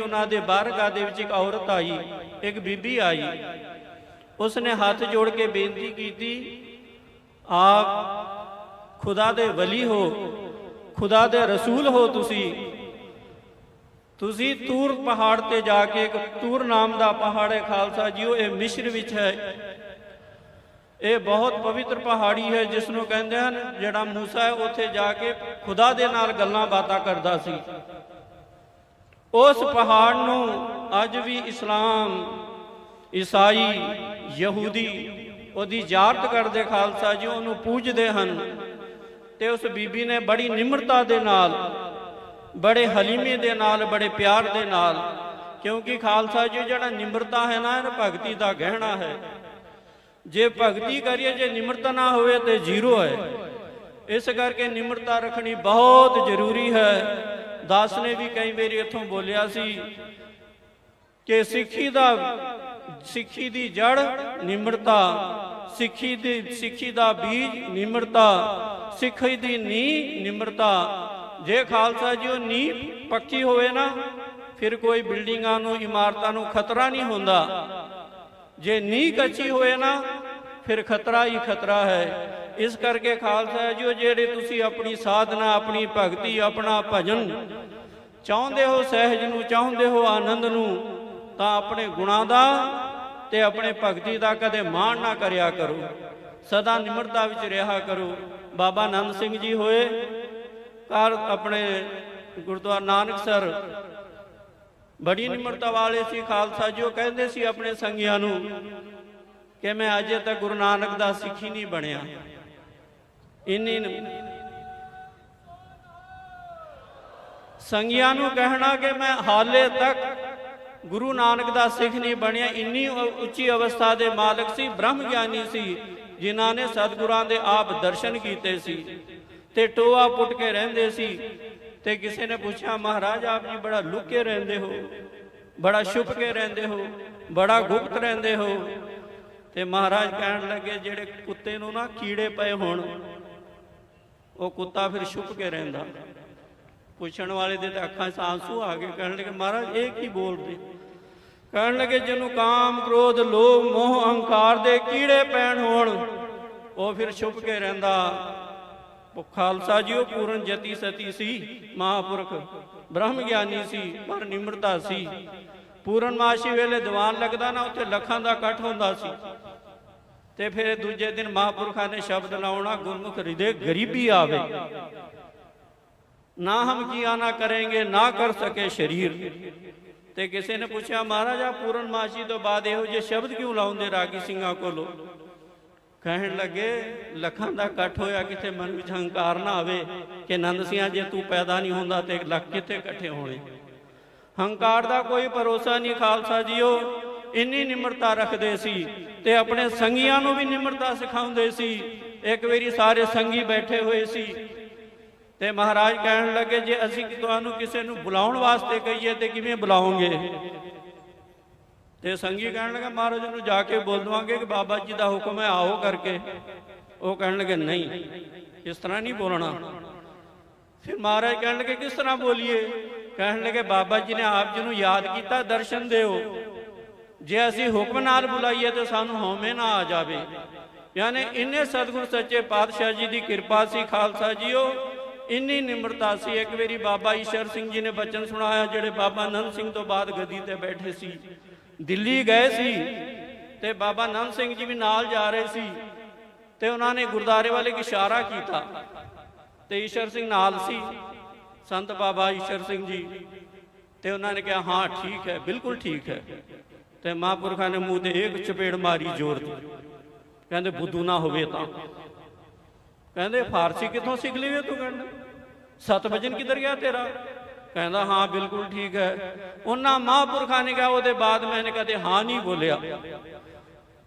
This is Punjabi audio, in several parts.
ਵਿੱਚ ਉਹਨਾਂ ਦੇ ਬਾਰਗਾਹ ਦੇ ਵਿੱਚ ਇੱਕ ਔਰਤ ਆਈ, ਇੱਕ ਬੀਬੀ ਆਈ। ਉਸ ਹੱਥ ਜੋੜ ਕੇ ਬੇਨਤੀ ਕੀਤੀ, ਆਪ ਖੁਦਾ ਦੇ ਵਲੀ ਹੋ, ਖੁਦਾ ਦੇ ਰਸੂਲ ਹੋ ਤੁਸੀਂ। ਤੁਸੀਂ ਤੂਰ ਪਹਾੜ ਤੇ ਜਾ ਕੇ ਇੱਕ ਤੂਰ ਨਾਮ ਦਾ ਪਹਾੜ ਹੈ ਖਾਲਸਾ ਜੀਓ ਇਹ ਮਿਸ਼ਰ ਵਿੱਚ ਹੈ। ਇਹ ਬਹੁਤ ਪਵਿੱਤਰ ਪਹਾੜੀ ਹੈ ਜਿਸ ਨੂੰ ਕਹਿੰਦੇ ਹਨ, ਜਿਹੜਾ ਮੂਸਾ ਹੈ, ਉੱਥੇ ਜਾ ਕੇ ਖੁਦਾ ਦੇ ਨਾਲ ਗੱਲਾਂ ਬਾਤਾਂ ਕਰਦਾ ਸੀ। ਉਸ ਪਹਾੜ ਨੂੰ ਅੱਜ ਵੀ ਇਸਲਾਮ, ਈਸਾਈ, ਯਹੂਦੀ, ਉਹਦੀ ਜ਼ਿਆਰਤ ਕਰਦੇ ਖਾਲਸਾ ਜੀ ਉਹਨੂੰ ਪੂਜਦੇ ਹਨ ਤੇ ਉਸ ਬੀਬੀ ਨੇ ਬੜੀ ਨਿਮਰਤਾ ਦੇ ਨਾਲ, ਬੜੇ ਹਲੀਮੇ ਦੇ ਨਾਲ, ਬੜੇ ਪਿਆਰ ਦੇ ਨਾਲ, ਕਿਉਂਕਿ ਖਾਲਸਾ ਜੀ ਜਿਹੜਾ ਨਿਮਰਤਾ ਹੈ ਨਾ, ਇਹ ਭਗਤੀ ਦਾ ਗਹਿਣਾ ਹੈ। ਜੇ ਭਗਤੀ ਕਰੀਏ, ਜੇ ਨਿਮਰਤਾ ਨਾ ਹੋਵੇ ਤੇ ਜ਼ੀਰੋ ਹੈ। ਇਸ ਕਰਕੇ ਨਿਮਰਤਾ ਰੱਖਣੀ ਬਹੁਤ ਜ਼ਰੂਰੀ ਹੈ। ਦਾਸ ਨੇ ਵੀ ਕਈ ਵਾਰੀ ਇੱਥੋਂ ਬੋਲਿਆ ਸੀ ਕਿ ਸਿੱਖੀ ਦਾ, ਸਿੱਖੀ ਦੀ ਜੜ ਨਿਮਰਤਾ, ਸਿੱਖੀ ਦੀ, ਸਿੱਖੀ ਦਾ ਬੀਜ ਨਿਮਰਤਾ, ਸਿੱਖੀ ਦੀ ਨੀਂਹ ਨਿਮਰਤਾ। ਜੇ ਖਾਲਸਾ ਜੀ, ਉਹ ਨੀਂਹ ਪੱਕੀ ਹੋਵੇ ਨਾ, ਫਿਰ ਕੋਈ ਬਿਲਡਿੰਗਾਂ ਨੂੰ, ਇਮਾਰਤਾਂ ਨੂੰ ਖਤਰਾ ਨਹੀਂ ਹੁੰਦਾ। ਜੇ ਨੀਂਹ ਕੱਚੀ ਹੋਏ ਨਾ, ਫਿਰ ਖਤਰਾ ਹੀ ਖਤਰਾ ਹੈ। ਇਸ ਕਰਕੇ ਖਾਲਸਾ ਜੀ, ਉਹ ਜਿਹੜੇ ਤੁਸੀਂ ਆਪਣੀ ਸਾਧਨਾ, ਆਪਣੀ ਭਗਤੀ, ਆਪਣਾ ਭਜਨ ਚਾਹੁੰਦੇ ਹੋ, ਸਹਿਜ ਨੂੰ ਚਾਹੁੰਦੇ ਹੋ, ਆਨੰਦ ਨੂੰ, ਤਾਂ ਆਪਣੇ ਗੁਣਾਂ ਦਾ ਤੇ ਆਪਣੇ ਭਗਤੀ ਦਾ ਕਦੇ ਮਾਣ ਨਾ ਕਰਿਆ ਕਰੋ। ਸਦਾ ਨਿਮਰਤਾ ਵਿੱਚ ਰਿਹਾ ਕਰੋ। ਬਾਬਾ ਆਨੰਦ ਸਿੰਘ ਜੀ ਹੋਏ, ਘਰ ਆਪਣੇ ਗੁਰਦੁਆਰਾ ਨਾਨਕ ਸਰ, ਬੜੀ ਨਿਮਰਤਾ ਵਾਲੇ ਸੀ ਖਾਲਸਾ ਜੀ, ਉਹ ਕਹਿੰਦੇ ਸੀ ਆਪਣੇ ਸੰਗੀਆਂ ਨੂੰ ਕਿ ਮੈਂ ਅਜੇ ਤੱਕ ਗੁਰੂ ਨਾਨਕ ਦਾ ਸਿੱਖੀ ਨਹੀਂ ਬਣਿਆ। ਇੰਨੀ ਨ- ਸੰਗੀਆਂ ਨੂੰ ਕਹਿਣਾ ਕਿ ਮੈਂ ਹਾਲੇ ਤੱਕ ਗੁਰੂ ਨਾਨਕ ਦਾ ਸਿੱਖ ਨਹੀਂ ਬਣਿਆ। ਇੰਨੀ ਉੱਚੀ ਅਵਸਥਾ ਦੇ ਮਾਲਕ ਸੀ ਬ੍ਰਹਮ ਗਿਆਨੀ ਸੀ, ਜਿਨ੍ਹਾਂ ਨੇ ਸਤਿਗੁਰਾਂ ਦੇ ਆਪ ਦਰਸ਼ਨ ਕੀਤੇ ਸੀ ਤੇ ਟੋਆ ਪੁੱਟ ਕੇ ਰਹਿੰਦੇ ਸੀ ਤੇ ਕਿਸੇ ਨੇ ਪੁੱਛਿਆ, ਮਹਾਰਾਜ, ਆਪ ਜੀ ਬੜਾ ਲੁੱਕ ਕੇ ਰਹਿੰਦੇ ਹੋ, ਬੜਾ ਛੁਪ ਕੇ ਰਹਿੰਦੇ ਹੋ, ਬੜਾ ਗੁਪਤ ਰਹਿੰਦੇ ਹੋ? ਤੇ ਮਹਾਰਾਜ ਕਹਿਣ ਲੱਗੇ, ਜਿਹੜੇ ਕੁੱਤੇ ਨੂੰ ਨਾ ਕੀੜੇ ਪਏ ਹੋਣ ਉਹ ਕੁੱਤਾ ਫਿਰ ਛੁਪ ਕੇ ਰਹਿੰਦਾ। ਪੁੱਛਣ ਵਾਲੇ ਦੇ ਤਾਂ ਅੱਖਾਂ 'ਚ ਆਂਸੂ ਆ ਗਏ। ਕਹਿਣ ਲੱਗੇ, ਮਹਾਰਾਜ, ਇਹ ਕੀ ਬੋਲਦੇ? ਕਹਿਣ ਲੱਗੇ, ਜਿਹਨੂੰ ਕਾਮ, ਕ੍ਰੋਧ, ਲੋਭ, ਮੋਹ, ਅਹੰਕਾਰ ਦੇ ਕੀੜੇ ਪੈਣ ਹੋਣ, ਉਹ ਫਿਰ ਛੁਪ ਕੇ ਰਹਿੰਦਾ। ਖਾਲਸਾ ਜੀ, ਉਹ ਪੂਰਨ ਜਤੀ ਸਤੀ ਸੀ, ਮਹਾਪੁਰਖ, ਬ੍ਰਹਮ ਗਿਆਨੀ ਸੀ, ਪਰ ਨਿਮਰਤਾ ਸੀ। ਪੂਰਨਮਾਸ਼ੀ ਵੇਲੇ ਦੀਵਾਨ ਲੱਗਦਾ ਨਾ, ਉੱਥੇ ਲੱਖਾਂ ਦਾ ਇਕੱਠ ਹੁੰਦਾ ਸੀ। ਤੇ ਫਿਰ ਦੂਜੇ ਦਿਨ ਮਹਾਪੁਰਖਾਂ ਨੇ ਸ਼ਬਦ ਲਾਉਣਾ, ਗੁਰਮੁਖ ਹਿਰਦੇ ਗਰੀਬੀ ਆਵੇ। ਨਾ ਹਮ ਕੀਆ ਨਾ ਕਰਾਂਗੇ, ਨਾ ਕਰ ਸਕੇ ਸ਼ਰੀਰ। ਤੇ ਕਿਸੇ ਨੇ ਪੁੱਛਿਆ, ਮਹਾਰਾਜਾ ਪੂਰਨਮਾਸ਼ੀ ਤੋਂ ਬਾਅਦ ਇਹੋ ਜਿਹੇ ਸ਼ਬਦ ਕਿਉਂ ਲਾਉਂਦੇ ਰਾਗੀ ਸਿੰਘਾਂ ਕੋਲੋਂ? ਕਹਿਣ ਲੱਗੇ, ਲੱਖਾਂ ਦਾ ਇਕੱਠ ਹੋਇਆ ਕਿਤੇ ਮਨ ਵਿੱਚ ਹੰਕਾਰ ਨਾ ਆਵੇ ਕਿ ਨੰਦ ਸਿੰਘਾ ਜੇ ਤੂੰ ਪੈਦਾ ਨਹੀਂ ਹੁੰਦਾ ਤੇ ਲੱਖ ਕਿੱਥੇ ਇਕੱਠੇ ਹੋਣੇ? ਹੰਕਾਰ ਦਾ ਕੋਈ ਭਰੋਸਾ ਨਹੀਂ, ਖਾਲਸਾ ਜੀਓ। ਇੰਨੀ ਨਿਮਰਤਾ ਰੱਖਦੇ ਸੀ ਤੇ ਆਪਣੇ ਸੰਗੀਆਂ ਨੂੰ ਵੀ ਨਿਮਰਤਾ ਸਿਖਾਉਂਦੇ ਸੀ। ਇੱਕ ਵਾਰੀ ਸਾਰੇ ਸੰਗੀ ਬੈਠੇ ਹੋਏ ਸੀ ਤੇ ਮਹਾਰਾਜ ਕਹਿਣ ਲੱਗੇ, ਜੇ ਅਸੀਂ ਤੁਹਾਨੂੰ ਕਿਸੇ ਨੂੰ ਬੁਲਾਉਣ ਵਾਸਤੇ ਕਹੀਏ ਤੇ ਕਿਵੇਂ ਬੁਲਾਉਂਗੇ ਤੇ ਸੰਗੀ ਕਹਿਣ ਲੱਗਾ, ਮਹਾਰਾਜ ਨੂੰ ਜਾ ਕੇ ਬੋਲ ਦਵਾਂਗੇ ਕਿ ਬਾਬਾ ਜੀ ਦਾ ਹੁਕਮ ਹੈ, ਆਓ ਕਰਕੇ। ਉਹ ਕਹਿਣ ਲੱਗੇ, ਨਹੀਂ, ਇਸ ਤਰ੍ਹਾਂ ਨਹੀਂ ਬੋਲਣਾ। ਫਿਰ ਮਹਾਰਾਜ ਕਹਿਣ ਲੱਗੇ, ਕਿਸ ਤਰ੍ਹਾਂ ਬੋਲੀਏ? ਕਹਿਣ ਲੱਗੇ, ਬਾਬਾ ਜੀ ਨੇ ਆਪ ਜੀ ਨੂੰ ਯਾਦ ਕੀਤਾ, ਦਰਸ਼ਨ ਦਿਓ। ਜੇ ਅਸੀਂ ਹੁਕਮ ਨਾਲ ਬੁਲਾਈਏ ਤਾਂ ਸਾਨੂੰ ਹਉਮੈ ਨਾ ਆ ਜਾਵੇ। ਯਾਨੀ ਇੰਨੇ ਸਤਿਗੁਰ ਸੱਚੇ ਪਾਤਸ਼ਾਹ ਜੀ ਦੀ ਕਿਰਪਾ ਸੀ ਖਾਲਸਾ ਜੀਓ। ਇੰਨੀ ਨਿਮਰਤਾ ਸੀ। ਇੱਕ ਵਾਰੀ ਬਾਬਾ ਈਸ਼ਰ ਸਿੰਘ ਜੀ ਨੇ ਬਚਨ ਸੁਣਾਇਆ, ਜਿਹੜੇ ਬਾਬਾ ਆਨੰਦ ਸਿੰਘ ਤੋਂ ਬਾਅਦ ਗੱਦੀ ਤੇ ਬੈਠੇ ਸੀ। ਦਿੱਲੀ ਗਏ ਸੀ ਤੇ ਬਾਬਾ ਆਨੰਦ ਸਿੰਘ ਜੀ ਵੀ ਨਾਲ ਜਾ ਰਹੇ ਸੀ ਤੇ ਉਹਨਾਂ ਨੇ ਗੁਰਦਾਰੇ ਵਾਲੇ ਕੀ ਇਸ਼ਾਰਾ ਕੀਤਾ ਤੇ ਈਸ਼ਰ ਸਿੰਘ ਨਾਲ ਸੀ, ਸੰਤ ਬਾਬਾ ਈਸ਼ਰ ਸਿੰਘ ਜੀ। ਤੇ ਉਹਨਾਂ ਨੇ ਕਿਹਾ, ਹਾਂ, ਠੀਕ ਹੈ, ਬਿਲਕੁਲ ਠੀਕ ਹੈ। ਤੇ ਮਹਾਂਪੁਰਖਾਂ ਨੇ ਮੂੰਹ ਤੇ ਇੱਕ ਚਪੇੜ ਮਾਰੀ ਜ਼ੋਰ ਦੀ। ਕਹਿੰਦੇ, ਬੁੱਧੂ ਨਾ ਹੋਵੇ ਤਾਂ। ਕਹਿੰਦੇ, ਫਾਰਸੀ ਕਿੱਥੋਂ ਸਿੱਖ ਲਈ ਵੇ ਤੂੰ ਕਹਿੰਦਾ? ਸਤ ਕਿੱਧਰ ਗਿਆ ਤੇਰਾ? ਕਹਿੰਦਾ, ਹਾਂ, ਬਿਲਕੁਲ ਠੀਕ ਹੈ। ਉਹਨਾਂ ਮਹਾਂਪੁਰਖਾਂ ਨੇ ਕਿਹਾ, ਉਹਦੇ ਬਾਅਦ ਮੈंने ਕਦੇ ਹਾਂ ਨਹੀਂ ਬੋਲਿਆ।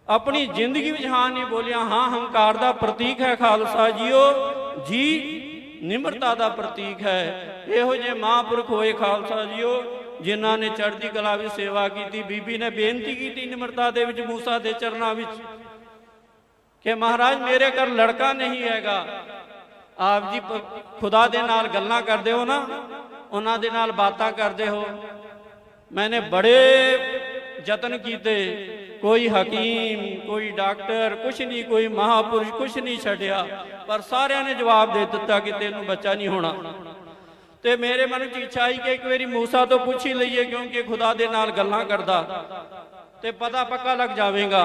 ਆਪਣੀ ਜ਼ਿੰਦਗੀ ਵਿੱਚ ਹਾਂ ਨਹੀਂ ਬੋਲਿਆ। ਹਾਂ, ਹੰਕਾਰ ਦਾ ਪ੍ਰਤੀਕ ਹੈ ਖਾਲਸਾ ਜੀਓ। ਜੀ, ਨਿਮਰਤਾ ਦਾ ਪ੍ਰਤੀਕ ਹੈ। ਇਹੋ ਜਿਹੇ ਮਹਾਂਪੁਰਖ ਹੋਏ ਖਾਲਸਾ ਜੀਓ। ਜਿਨ੍ਹਾਂ ਨੇ ਚੜ੍ਹਦੀ ਕਲਾ ਵਿੱਚ ਸੇਵਾ ਕੀਤੀ, ਬੀਬੀ ਨੇ ਬੇਨਤੀ ਕੀਤੀ ਨਿਮਰਤਾ ਦੇ ਵਿੱਚ, ਮੂਸਾ ਦੇ ਚਰਨਾਂ ਵਿੱਚ, ਕਿ ਮਹਾਰਾਜ ਮੇਰੇ ਘਰ ਲੜਕਾ ਨਹੀਂ ਹੈਗਾ। ਆਪ ਜੀ ਖੁਦਾ ਦੇ ਨਾਲ ਗੱਲਾਂ ਕਰਦੇ ਹੋ ਨਾ, ਉਹਨਾਂ ਦੇ ਨਾਲ ਬਾਤਾਂ ਕਰਦੇ ਹੋ। ਮੈਨੇ ਬੜੇ ਯਤਨ ਕੀਤੇ, ਕੋਈ ਹਕੀਮ, ਕੋਈ ਡਾਕਟਰ, ਕੁਛ ਨਹੀਂ, ਕੋਈ ਮਹਾਪੁਰਸ਼, ਕੁਛ ਨਹੀਂ ਛੱਡਿਆ, ਪਰ ਸਾਰਿਆਂ ਨੇ ਜਵਾਬ ਦੇ ਦਿੱਤਾ ਕਿ ਤੈਨੂੰ ਬੱਚਾ ਨਹੀਂ ਹੋਣਾ। ਤੇ ਮੇਰੇ ਮਨ 'ਚ ਇੱਛਾ ਆਈ ਕਿ ਇੱਕ ਵਾਰੀ ਮੂਸਾ ਤੋਂ ਪੁੱਛ ਹੀ ਲਈਏ ਕਿਉਂਕਿ ਖੁਦਾ ਦੇ ਨਾਲ ਗੱਲਾਂ ਕਰਦਾ। ਤੇ ਪਤਾ ਪੱਕਾ ਲੱਗ ਜਾਵੇਗਾ।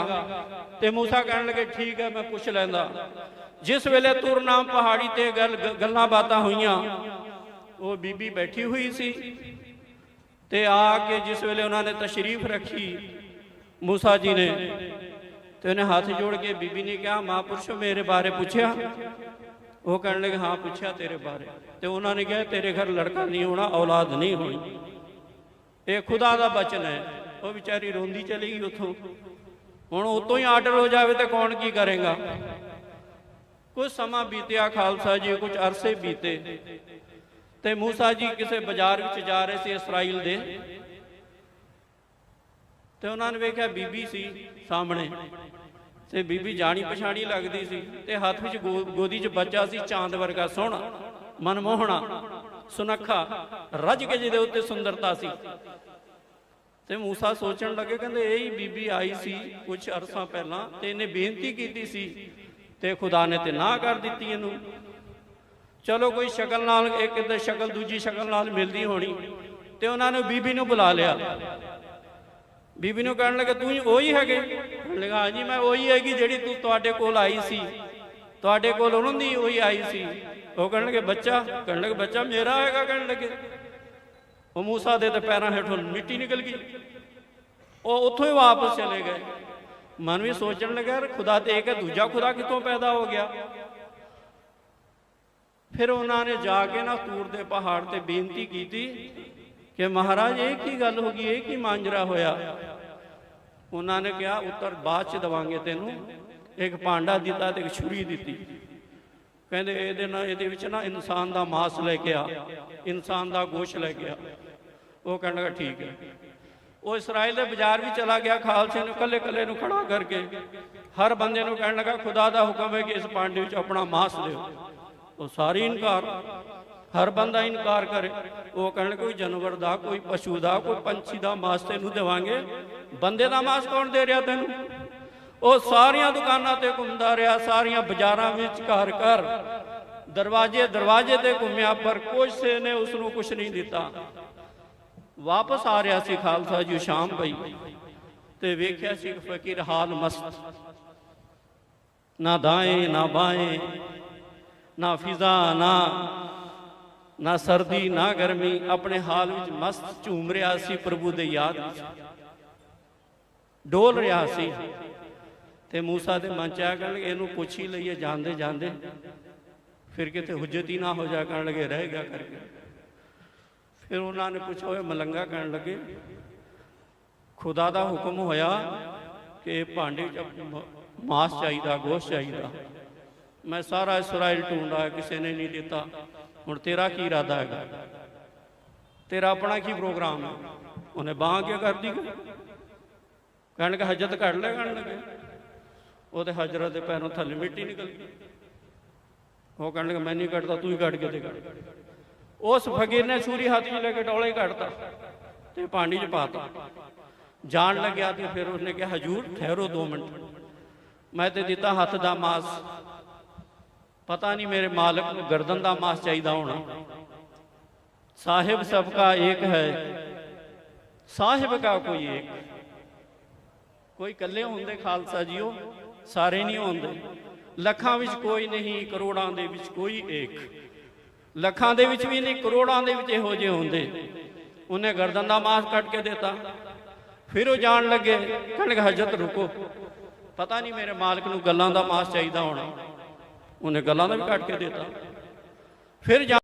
ਤੇ ਮੂਸਾ ਕਹਿਣ ਲੱਗੇ, ਠੀਕ ਹੈ, ਮੈਂ ਪੁੱਛ ਲੈਂਦਾ। ਜਿਸ ਵੇਲੇ ਤੁਰਨਾਮ ਪਹਾੜੀ ਤੇ ਗੱਲ ਗੱਲਾਂ ਬਾਤਾਂ ਹੋਈਆਂ, ਉਹ ਬੀਬੀ ਬੈਠੀ ਹੋਈ ਸੀ। ਤੇ ਆ ਕੇ ਜਿਸ ਵੇਲੇ ਉਹਨਾਂ ਨੇ ਤਸ਼ਰੀਫ ਰੱਖੀ, ਮੂਸਾ ਜੀ ਨੇ, ਤੇ ਉਹਨੇ ਹੱਥ ਜੋੜ ਕੇ ਬੀਬੀ ਨੇ ਕਿਹਾ ਮਹਾਂਪੁਰਸ਼ੋ ਮੇਰੇ ਬਾਰੇ ਪੁੱਛਿਆ? ਉਹ ਕਹਿਣ ਲੱਗੇ, ਹਾਂ, ਪੁੱਛਿਆ ਤੇਰੇ ਬਾਰੇ। ਤੇ ਉਹਨਾਂ ਨੇ ਕਿਹਾ, ਤੇਰੇ ਘਰ ਲੜਕਾ ਨਹੀਂ ਹੋਣਾ, ਔਲਾਦ ਨਹੀਂ ਹੋਣੀ। ਇਹ ਖੁਦਾ ਦਾ ਬਚਨ ਹੈ। ਉਹ ਵਿਚਾਰੀ ਰੋਂਦੀ ਚਲੀ ਗਈ ਉੱਥੋਂ। ਹੁਣ ਉਤੋਂ ਹੀ ਆਰਡਰ ਹੋ ਜਾਵੇ ਤੇ ਕੌਣ ਕੀ ਕਰੇਗਾ? ਕੁਝ ਸਮਾਂ ਬੀਤਿਆ, ਖਾਲਸਾ ਜੀ ਕੁਝ ਅਰਸੇ ਬੀਤੇ। ਤੇ ਮੂਸਾ ਜੀ ਕਿਸੇ ਬਾਜ਼ਾਰ ਵਿੱਚ ਜਾ ਰਹੇ ਸੀ ਇਸਰਾਈਲ ਦੇ। ਤੇ ਉਹਨਾਂ ਨੇ ਵੇਖਿਆ ਬੀਬੀ ਸੀ ਸਾਹਮਣੇ। ਤੇ ਬੀਬੀ ਜਾਣੀ ਪਛਾਣੀ ਲੱਗਦੀ ਸੀ ਤੇ ਹੱਥ ਵਿੱਚ ਗੋ- ਗੋਦੀ 'ਚ ਬੱਚਾ ਸੀ ਚਾਂਦ ਵਰਗਾ ਸੋਹਣਾ, ਮਨਮੋਹਣਾ, ਸੁਨੱਖਾ, ਰੱਜ ਕੇ ਜਿਹਦੇ ਉੱਤੇ ਸੁੰਦਰਤਾ ਸੀ। ਤੇ ਮੂਸਾ ਸੋਚਣ ਲੱਗੇ, ਕਹਿੰਦੇ ਇਹ ਹੀ ਬੀਬੀ ਆਈ ਸੀ ਕੁਝ ਅਰਸਾਂ ਪਹਿਲਾਂ ਤੇ ਇਹਨੇ ਬੇਨਤੀ ਕੀਤੀ ਸੀ ਤੇ ਖੁਦਾ ਨੇ ਤੇ ਨਾ ਕਰ ਦਿੱਤੀ ਇਹਨੂੰ। ਚਲੋ ਕੋਈ ਸ਼ਕਲ ਨਾਲ, ਇੱਕ ਇੱਧਰ ਸ਼ਕਲ, ਦੂਜੀ ਸ਼ਕਲ ਨਾਲ ਮਿਲਦੀ ਹੋਣੀ ਤੇ ਉਹਨਾਂ ਨੇ ਬੀਬੀ ਨੂੰ ਬੁਲਾ ਲਿਆ। ਬੀਬੀ ਨੂੰ ਕਹਿਣ ਲੱਗੇ, ਤੂੰ ਹੀ ਉਹੀ ਹੈਗੇ? ਕਹਿਣ ਲੱਗਾ ਹਾਂਜੀ ਮੈਂ ਉਹੀ ਹੈਗੀ ਜਿਹੜੀ ਤੂੰ ਤੁਹਾਡੇ ਕੋਲ ਆਈ ਸੀ। ਤੁਹਾਡੇ ਕੋਲ ਉਹਨਾਂ ਦੀ ਉਹੀ ਆਈ ਸੀ। ਉਹ ਕਹਿਣ ਲੱਗੇ, ਬੱਚਾ, ਕਹਿਣ ਲੱਗੇ, ਬੱਚਾ, ਮੇਰਾ ਹੈਗਾ, ਕਹਿਣ ਲੱਗੇ। ਉਹ ਮੂਸਾ ਦੇ ਤੇ ਪੈਰਾਂ ਹੇਠੋਂ ਮਿੱਟੀ ਨਿਕਲ ਗਈ। ਉਹ ਉੱਥੋਂ ਹੀ ਵਾਪਸ ਚਲੇ ਗਏ। ਮਨ ਵੀ ਸੋਚਣ ਲੱਗਾ, ਯਾਰ, ਖੁਦਾ ਤੇ ਇੱਕ ਹੈ, ਦੂਜਾ ਖੁਦਾ ਕਿੱਥੋਂ ਪੈਦਾ ਹੋ ਗਿਆ? ਫਿਰ ਉਹਨਾਂ ਨੇ ਜਾ ਕੇ ਨਾ ਤੂਰ ਦੇ ਪਹਾੜ ਤੇ ਬੇਨਤੀ ਕੀਤੀ ਕਿ ਮਹਾਰਾਜ, ਇਹ ਕੀ ਗੱਲ ਹੋ ਗਈ? ਇਹ ਕੀ ਮਾਂਜਰਾ ਹੋਇਆ? ਉਹਨਾਂ ਨੇ ਕਿਹਾ, ਉੱਤਰ, ਬਾਅਦ ਚ ਦਵਾਂਗੇ ਤੈਨੂੰ। ਇੱਕ ਭਾਂਡਾ ਦਿੱਤਾ ਤੇ ਇੱਕ ਛੁਰੀ ਦਿੱਤੀ। ਕਹਿੰਦੇ, ਇਹਦੇ ਨਾਲ, ਇਹਦੇ ਵਿੱਚ ਨਾ ਇਨਸਾਨ ਦਾ ਮਾਸ ਲੈ ਕੇ ਆ। ਇਨਸਾਨ ਦਾ ਗੋਸ਼ ਲੈ ਕੇ ਆ। ਉਹ ਕਹਿਣ ਲੱਗਾ ਠੀਕ ਹੈ। ਉਹ ਇਸਰਾਇਲ ਦੇ ਬਾਜ਼ਾਰ ਵੀ ਚਲਾ ਗਿਆ, ਖਾਲਸੇ ਨੂੰ ਕੱਲੇ ਕੱਲੇ ਨੂੰ ਖੜਾ ਕਰਕੇ। ਹਰ ਬੰਦੇ ਨੂੰ ਕਹਿਣ ਲੱਗਾ, ਖੁਦਾ ਦਾ ਹੁਕਮ ਹੈ ਕਿ ਇਸ ਭਾਂਡੇ ਵਿੱਚ ਆਪਣਾ ਮਾਸ ਦਿਓ। ਉਹ ਸਾਰੀ ਇਨਕਾਰ ਹਰ ਬੰਦਾ ਇਨਕਾਰ ਕਰੇ। ਉਹ ਕਹਿਣ ਕੋਈ ਜਾਨਵਰ ਦਾ, ਕੋਈ ਪਸ਼ੂ ਦਾ, ਕੋਈ ਪੰਛੀ ਦਾ ਮਾਸ ਤੈਨੂੰ ਦੇਵਾਂਗੇ। ਬੰਦੇ ਦਾ ਮਾਸ ਕੌਣ ਦੇ ਰਿਹਾ ਤੈਨੂੰ? ਉਹ ਸਾਰੀਆਂ ਦੁਕਾਨਾਂ ਤੇ ਘੁੰਮਦਾ ਰਿਹਾ, ਸਾਰੀਆਂ ਬਾਜ਼ਾਰਾਂ ਵਿੱਚ ਘਰ ਘਰ। ਦਰਵਾਜ਼ੇ ਦਰਵਾਜ਼ੇ ਤੇ ਘੁੰਮਿਆ, ਪਰ ਕਿਸੇ ਨੇ ਉਸ ਨੂੰ ਕੁਝ ਨਹੀਂ ਦਿੱਤਾ। ਵਾਪਸ ਆ ਰਿਹਾ ਸੀ ਖਾਲਸਾ ਜੀ ਸ਼ਾਮ ਪਈ ਤੇ ਵੇਖਿਆ ਸੀ ਫਕੀਰ ਹਾਲ ਮਸਤ। ਨਾ ਦਾਏ, ਨਾ ਬਾਏ, ਨਾ ਫਿਜ਼ਾ ਨਾ ਨਾ ਸਰਦੀ, ਨਾ ਗਰਮੀ, ਆਪਣੇ ਹਾਲ ਵਿੱਚ ਮਸਤ ਝੂਮ ਰਿਹਾ ਸੀ ਪ੍ਰਭੂ ਦੇ ਯਾਦ ਵਿੱਚ। ਡੋਲ ਰਿਹਾ ਸੀ। ਤੇ ਮੂਸਾ ਦੇ ਮਨ ਚ ਆ ਕਹਿਣ ਲੱਗੇ, ਇਹਨੂੰ ਪੁੱਛ ਹੀ ਲਈਏ, ਜਾਂਦੇ ਜਾਂਦੇ। ਫਿਰ ਕਿਤੇ ਹੁਜਤ ਹੀ ਨਾ ਹੋ ਜਾ ਕਰਨ ਲੱਗੇ, ਰਹਿ ਗਿਆ ਕਰਕੇ। ਫਿਰ ਉਹਨਾਂ ਨੇ ਪੁੱਛਿਆ ਹੋਏ ਮਲੰਗਾ ਕਹਿਣ ਲੱਗੇ, ਖੁਦਾ ਦਾ ਹੁਕਮ ਹੋਇਆ ਕਿ ਭਾਂਡੇ ਚ ਮਾਸ ਚਾਹੀਦਾ, ਗੋਸ਼ ਚਾਹੀਦਾ। ਮੈਂ ਸਾਰਾ ਇਸਰਾਇਲ ਢੂੰਡਾ ਕਿਸੇ ਨੇ ਨਹੀਂ ਦਿੱਤਾ। ਹੁਣ ਤੇਰਾ ਕੀ ਇਰਾਦਾ ਹੈਗਾ? ਤੇਰਾ ਆਪਣਾ ਕੀ ਪ੍ਰੋਗਰਾਮ ਹੈ? ਉਹਨੇ ਬਾਹ ਕੇ ਕਰ ਦੀ ਕਹਿਣ ਲੱਗਾ ਹਜਤ ਕੱਢ ਲੈ ਕਹਿਣ ਲੱਗੇ। ਉਹਦੇ ਹਜਰਤ ਦੇ ਪੈਰੋਂ ਥੱਲੇ ਮਿੱਟੀ ਨਿਕਲ ਗਈ। ਉਹ ਕਹਿਣ ਲੱਗਾ ਮੈਂ ਨਹੀਂ ਕੱਢਦਾ ਤੂੰ ਹੀ ਕੱਢ ਕੇ ਦੇ ਕੱਢ ਉਸ ਫਕੀਰ ਨੇ ਸੂਰੀ ਹੱਥ 'ਚ ਲੈ ਕੇ ਡੋਲੇ ਕੱਢਤਾ ਤੇ ਪਾਣੀ 'ਚ ਪਾਤਾ। ਜਾਣ ਲੱਗਿਆ ਤੇ ਫਿਰ ਉਸਨੇ ਕਿਹਾ, ਹਜੂਰ, ਠਹਿਰੋ 2 ਮਿੰਟ। ਮੈਂ ਤੇ ਦਿੱਤਾ ਹੱਥ ਦਾ ਮਾਸ। ਪਤਾ ਨਹੀਂ ਮੇਰੇ ਮਾਲਕ ਨੂੰ ਗਰਦਨ ਦਾ ਮਾਸ ਚਾਹੀਦਾ ਹੋਣਾ। ਸਾਹਿਬ ਸਭ ਕਾ ਏਕ ਹੈ। ਸਾਹਿਬ ਕਾ ਕੋਈ ਏਕ? ਕੋਈ ਇਕੱਲੇ ਹੁੰਦੇ ਖਾਲਸਾ ਜੀਓ? ਸਾਰੇ ਨਹੀਂ ਹੁੰਦੇ। ਲੱਖਾਂ ਵਿੱਚ ਕੋਈ ਨਹੀਂ, ਕਰੋੜਾਂ ਦੇ ਵਿੱਚ ਕੋਈ ਏਕ। ਲੱਖਾਂ ਦੇ ਵਿੱਚ ਵੀ ਨਹੀਂ, ਕਰੋੜਾਂ ਦੇ ਵਿੱਚ ਇਹੋ ਜਿਹੇ ਹੁੰਦੇ। ਉਹਨੇ ਗਰਦਨ ਦਾ ਮਾਸ ਕੱਟ ਕੇ ਦਿੱਤਾ। ਫਿਰ ਉਹ ਜਾਣ ਲੱਗੇ ਕਹਿੰਦੇ ਹਜਤ ਰੁਕੋ। ਪਤਾ ਨਹੀਂ ਮੇਰੇ ਮਾਲਕ ਨੂੰ ਗੱਲਾਂ ਦਾ ਮਾਸ ਚਾਹੀਦਾ ਹੋਣਾ। ਉਹਨੇ ਗੱਲਾਂ ਦਾ ਵੀ ਕੱਟ ਕੇ ਦਿੱਤਾ। ਫਿਰ ਜਾ